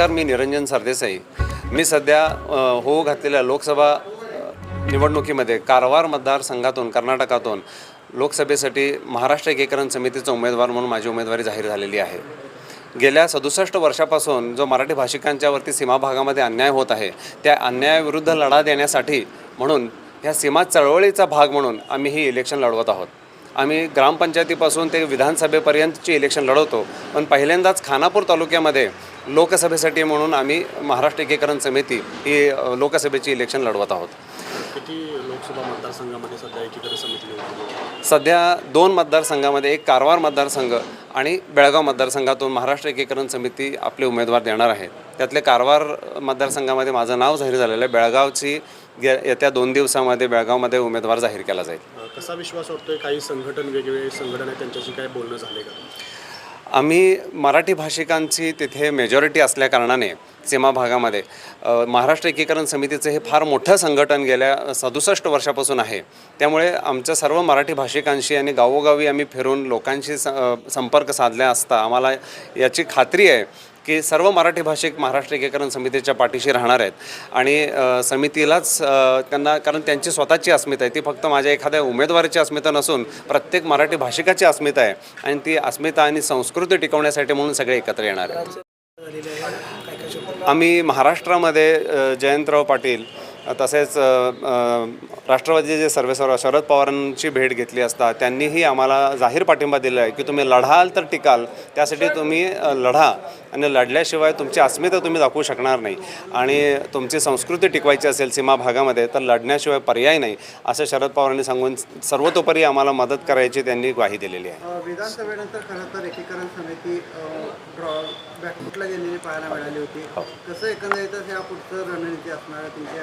नमस्कार मी निरंजन सरदेसाई. मी सध्या होऊ घातलेल्या लोकसभा निवडणुकीमध्ये कारवार मतदारसंघातून कर्नाटकातून लोकसभेसाठी महाराष्ट्र एकीकरण समितीचा उमेदवार म्हणून माझी उमेदवारी जाहीर झालेली आहे. गेल्या सदुसष्ट वर्षापासून जो मराठी भाषिकांच्यावरती सीमा भागामध्ये अन्याय होत आहे त्या अन्यायाविरुद्ध लढा देण्यासाठी म्हणून ह्या सीमा चळवळीचा भाग म्हणून आम्ही ही इलेक्शन लढवत आहोत. आम्ही ग्रामपंचायतीपासून ते विधानसभेपर्यंतची इलेक्शन लढवतो. पण पहिल्यांदाच खानापूर तालुक्यामध्ये लोकसभेसाठी म्हणून आम्ही महाराष्ट्र एकीकरण समिती ही लोकसभेची इलेक्शन लढवत आहोत. किती लोकसभा मतदारसंघामध्ये सध्या एकीकडे समिती सध्या दोन मतदारसंघामध्ये एक कारवार मतदारसंघ आणि बेळगाव मतदारसंघातून महाराष्ट्र एकीकरण समिती आपले उमेदवार देणार आहेत त्यातले कारवार मतदारसंघामध्ये माझं नाव जाहीर झालेलं आहे. बेळगावची येत्या दोन दिवसामध्ये बेळगावमध्ये उमेदवार जाहीर केला जाईल. कसा विश्वास वाटतोय? काही संघटन वेगवेगळे संघटन आहेत त्यांच्याशी काय बोलणं झाले का? आम्ही मराठी भाषिकांची तिथे मेजॉरिटी असल्याकारणाने सीमा भागामध्ये महाराष्ट्र एकीकरण समितीचं हे फार मोठं संघटन गेल्या सदुसष्ट वर्षापासून आहे. त्यामुळे आमच्या सर्व मराठी भाषिकांशी आणि गावोगावी आम्ही फिरून लोकांशी स संपर्क साधल्या असता आम्हाला याची खात्री आहे की सर्व मराठी भाषिक महाराष्ट्र एकीकरण समितीच्या पाठीशी राहणार आहेत. आणि समितीलाच त्यांना कारण त्यांची स्वतःची अस्मिता आहे. ती फक्त माझ्या एखाद्या उमेदवाराची अस्मिता नसून प्रत्येक मराठी भाषिकाची अस्मिता आहे. आणि ती अस्मिता आणि संस्कृती टिकवण्यासाठी म्हणून सगळे एकत्र येणार आहेत. आम्ही महाराष्ट्रामध्ये जयंतराव पाटील तसेच राष्ट्रवादीचे सर्वेसर्वा शरद पवारांची भेट घेतली असता त्यांनीही आम्हाला जाहीर पाठिंबा दिला आहे की तुम्ही लढाल तर टिकाल त्यासाठी तुम्ही लढा आणि लढल्याशिवाय तुमची अस्मिता तुम्ही दाखवू शकणार नाही. आणि तुमची संस्कृती टिकवायची असेल सीमा भागामध्ये तर लढण्याशिवाय पर्याय नाही असं शरद पवारांनी सांगून सर्वतोपरी आम्हाला मदत करायची त्यांनी ग्वाही दिलेली आहे. विधानसभेनंतर खरं तर एकीकरण समिती बॅकफुटला गेलेली पाहायला मिळाली होती? कसं एकंदरीतच या पुढचं रणनीती असणार तुमच्या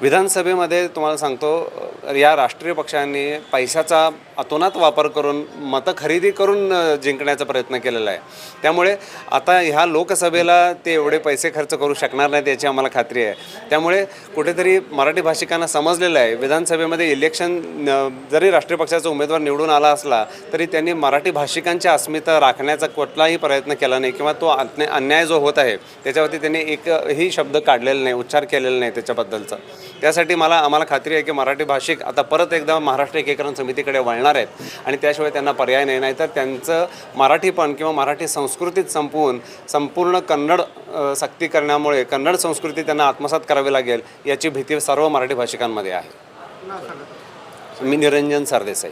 विधानसभेमध्ये तुम्हाला सांगतो या राष्ट्रीय पक्षांनी पैशाचा अतोनात वापर करून मतं खरेदी करून जिंकण्याचा प्रयत्न केलेला आहे. त्यामुळे आता ह्या लोकसभेला ते एवढे पैसे खर्च करू शकणार नाहीत याची आम्हाला खात्री आहे. त्यामुळे कुठेतरी मराठी भाषिकांना समजलेलं आहे विधानसभेमध्ये इलेक्शन जरी राष्ट्रीय पक्षाचा उमेदवार निवडून आला असला तरी त्यांनी मराठी भाषिकांची अस्मिता राखण्याचा कुठलाही प्रयत्न केला नाही किंवा तो अन्याय जो होत आहे त्याच्यावरती त्यांनी एकही शब्द काढलेला नाही उच्चार केलेला नाही त्याच्याबद्दलचा. त्यासाठी मला आम्हाला खात्री आहे की मराठी भाषिक आता परत एकदा महाराष्ट्र एकीकरण समितीकडे वळणार आहेत. आणि त्याशिवाय त्यांना पर्याय नाही नाही तर त्यांचं मराठीपण किंवा मराठी संस्कृतीत संपवून संपूर्ण कन्नड सक्ती करण्यामुळे कन्नड संस्कृती त्यांना आत्मसात करावी लागेल याची भीती सर्व मराठी भाषिकांमध्ये आहे. मी निरंजन सरदेसाई.